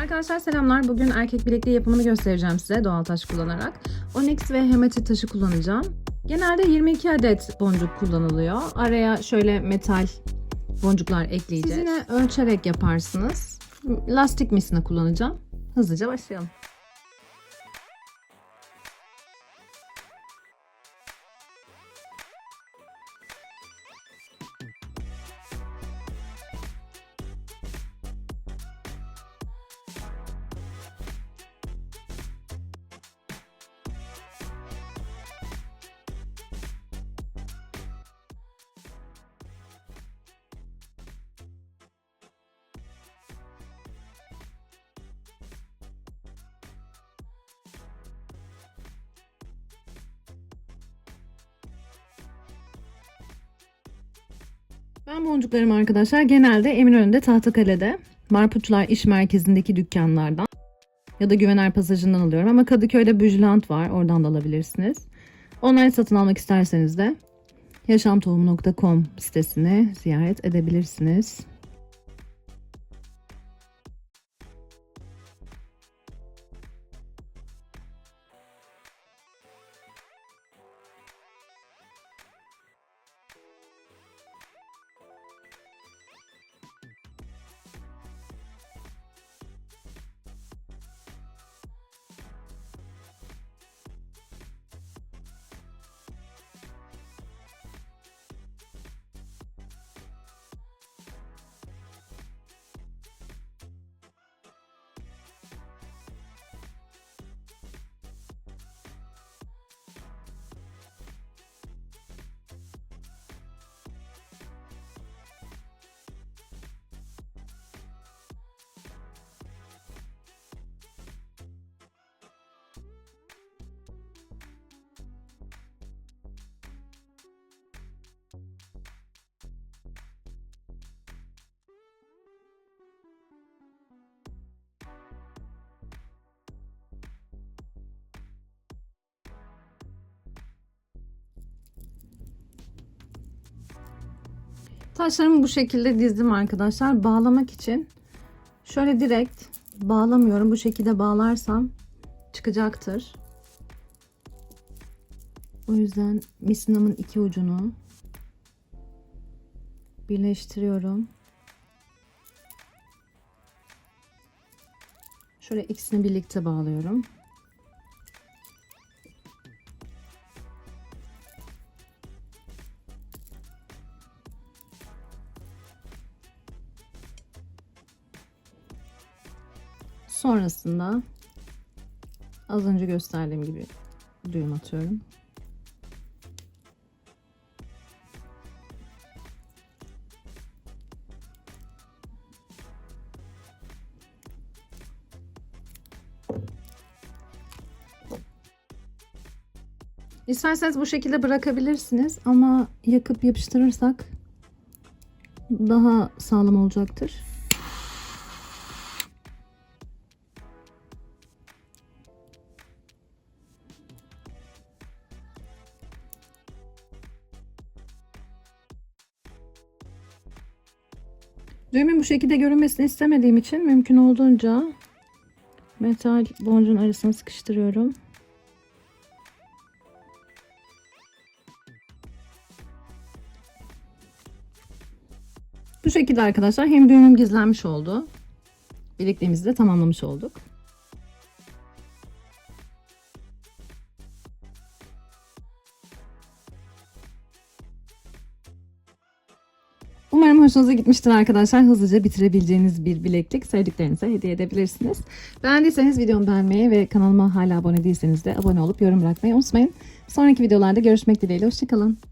Arkadaşlar selamlar. Bugün erkek bilekliği yapımını göstereceğim size doğal taş kullanarak. Onyx ve hematit taşı kullanacağım. Genelde 22 adet boncuk kullanılıyor. Araya şöyle metal boncuklar ekleyeceğiz. Siz yine ölçerek yaparsınız. Lastik misina kullanacağım. Hızlıca başlayalım. Ben boncuklarımı arkadaşlar genelde Eminönü'nde Tahtakale'de Marpuçlar İş Merkezi'ndeki dükkanlardan ya da Güvener Pasajı'ndan alıyorum ama Kadıköy'de Büjlant var oradan da alabilirsiniz. Online satın almak isterseniz de yaşamtohum.com sitesini ziyaret edebilirsiniz. Taşlarımı bu şekilde dizdim arkadaşlar. Bağlamak için şöyle direkt bağlamıyorum. Bu şekilde bağlarsam çıkacaktır. O yüzden misinamın iki ucunu birleştiriyorum. Şöyle ikisini birlikte bağlıyorum. Sonrasında az önce gösterdiğim gibi düğüm atıyorum. İsterseniz bu şekilde bırakabilirsiniz ama yakıp yapıştırırsak daha sağlam olacaktır. Düğümün bu şekilde görünmesini istemediğim için mümkün olduğunca metal boncuğun arasına sıkıştırıyorum. Bu şekilde arkadaşlar hem düğümüm gizlenmiş oldu. Birlikliğimizi de tamamlamış olduk. Hoşunuza gitmiştir arkadaşlar. Hızlıca bitirebileceğiniz bir bileklik sevdiklerinize hediye edebilirsiniz. Beğendiyseniz videomu beğenmeyi ve kanalıma hala abone değilseniz de abone olup yorum bırakmayı unutmayın. Sonraki videolarda görüşmek dileğiyle. Hoşçakalın.